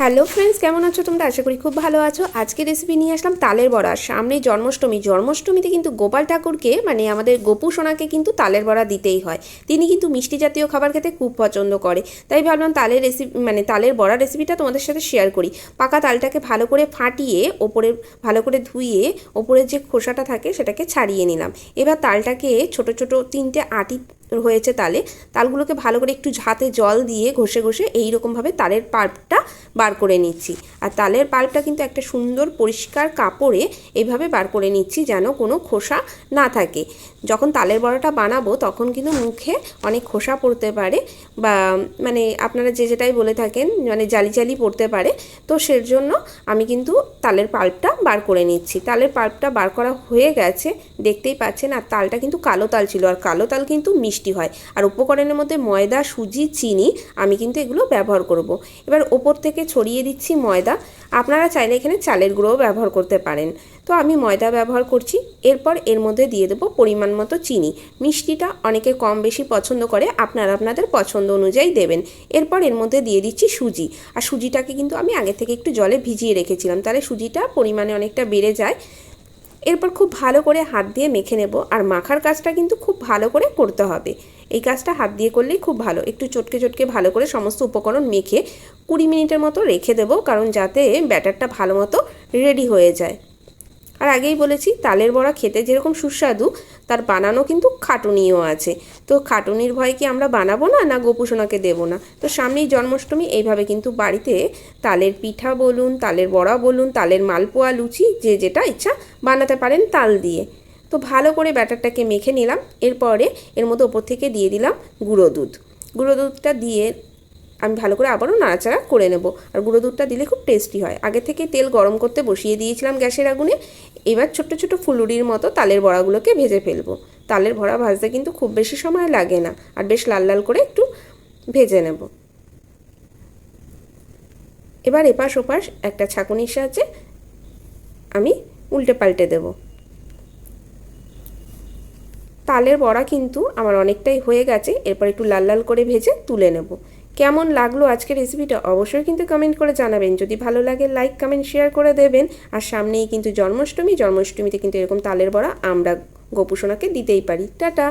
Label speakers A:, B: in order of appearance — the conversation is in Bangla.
A: হ্যালো ফ্রেন্ডস, কেমন আছো তোমরা? আশা করি খুব ভালো আছো। আজকে রেসিপি নিয়ে আসলাম তালের বড়া। সামনে জন্মাষ্টমী। জন্মাষ্টমীতে কিন্তু গোপাল ঠাকুরকে মানে আমাদের গোপু সোনাকে কিন্তু তালের বড়া দিতেই হয়। তিনি কিন্তু মিষ্টি জাতীয় খাবার খেতে খুব পছন্দ করে। তাই ভাবলাম তালের রেসিপি মানে তালের বড়া রেসিপিটা তোমাদের সাথে শেয়ার করি। পাকা তালটাকে ভালো করে ফাটিয়ে, ওপরে ভালো করে ধুয়ে, ওপরের যে খোসাটা থাকে সেটাকে ছাড়িয়ে নিলাম। এবার তালটাকে ছোট ছোট তিনটে আটি হয়েছে তালে, তালগুলোকে ভালো করে একটু হাতে জল দিয়ে ঘষে ঘষে এইরকমভাবে তালের পাল্পটা বার করে নিচ্ছি। আর তালের পাল্পটা কিন্তু একটা সুন্দর পরিষ্কার কাপড়ে এইভাবে বার করে নিচ্ছি যেন কোনো খোসা না থাকে। যখন তালের বড়াটা বানাবো তখন কিন্তু মুখে অনেক খোসা পড়তে পারে বা মানে আপনারা যে যেটাই বলে থাকেন মানে জালি জালি পড়তে পারে, তো সের জন্য আমি কিন্তু তালের পাল্পটা বার করে নিচ্ছি। তালের পাল্পটা বার করা হয়ে গেছে, দেখতেই পাচ্ছেন, আর তালটা কিন্তু কালো তাল ছিল। আর কালো তাল কিন্তু মিষ্টি হয়। আর উপকরণের মধ্যে ময়দা, সুজি, চিনি আমি কিন্তু এগুলো ব্যবহার করব। এবার ওপর থেকে ছড়িয়ে দিচ্ছি ময়দা। আপনারা চাইলে এখানে চালের গুঁড়োও ব্যবহার করতে পারেন। তো আমি ময়দা ব্যবহার করছি। এরপর এর মধ্যে দিয়ে দেবো পরিমাণ মতো চিনি। মিষ্টিটা অনেকে কম বেশি পছন্দ করে, আপনারা আপনাদের পছন্দ অনুযায়ী দেবেন। এরপর এর মধ্যে দিয়ে দিচ্ছি সুজি। আর সুজিটাকে কিন্তু আমি আগে থেকে একটু জলে ভিজিয়ে রেখেছিলাম। তাহলে সুজিটা পরিমাণে অনেকটা বেড়ে যায়। এরপর খুব ভালো করে হাত দিয়ে মেখে নেব। আর মাখার কাজটা কিন্তু খুব ভালো করে করতে হবে। এই কাজটা হাত দিয়ে করলেই খুব ভালো। একটু চটকে চটকে ভালো করে সমস্ত উপকরণ মেখে কুড়ি মিনিটের মতো রেখে দেব, কারণ যাতে ব্যাটারটা ভালো মতো রেডি হয়ে যায়। আর আগেই বলেছি, তালের বড়া খেতে যেরকম সুস্বাদু তার বানানো কিন্তু খাটুনিও আছে। তো খাটুনির ভয়ে কি আমরা বানাবো না না গোপুসোনাকে দেবো না? তো সামনেই জন্মাষ্টমী, এইভাবে কিন্তু বাড়িতে তালের পিঠা বলুন, তালের বড়া বলুন, তালের মালপোয়া, লুচি, যে যেটা ইচ্ছা বানাতে পারেন তাল দিয়ে। তো ভালো করে ব্যাটারটাকে মেখে নিলাম, এরপরে এর মধ্যে ওপর থেকে দিয়ে দিলাম গুঁড়ো দুধ। গুঁড়ো দুধটা দিয়ে আমি ভালো করে আবারও নাড়াচাড়া করে নেব। আর গুঁড়ো দুধটা দিলে খুব টেস্টি হয়। আগে থেকে তেল গরম করতে বসিয়ে দিয়েছিলাম গ্যাসের আগুনে। এবার ছোট্ট ছোট্ট ফুলুরির মতো তালের বড়াগুলোকে ভেজে ফেলব। তালের বড়া ভাজতে কিন্তু খুব বেশি সময় লাগে না। আর বেশ লাল লাল করে একটু ভেজে নেব। এবার এপাশ ওপাশ একটা ছাঁকুনির সাহায্যে আমি উল্টে পাল্টে দেবো। তালের বড়া কিন্তু আমার অনেকটাই হয়ে গেছে। এরপর একটু লাল লাল করে ভেজে তুলে নেব। কেমন লাগল আজকের রেসিপিটা অবশ্যই কিন্তু কমেন্ট করে জানাবেন। যদি ভালো লাগে লাইক কমেন্ট শেয়ার করে দেবেন। আর সামনেই কিন্তু জন্মাষ্টমী, জন্মাষ্টমীতে কিন্তু এরকম তালের বড়া আমরা গোপুসোনাকে দিতেই পারি। টাটা!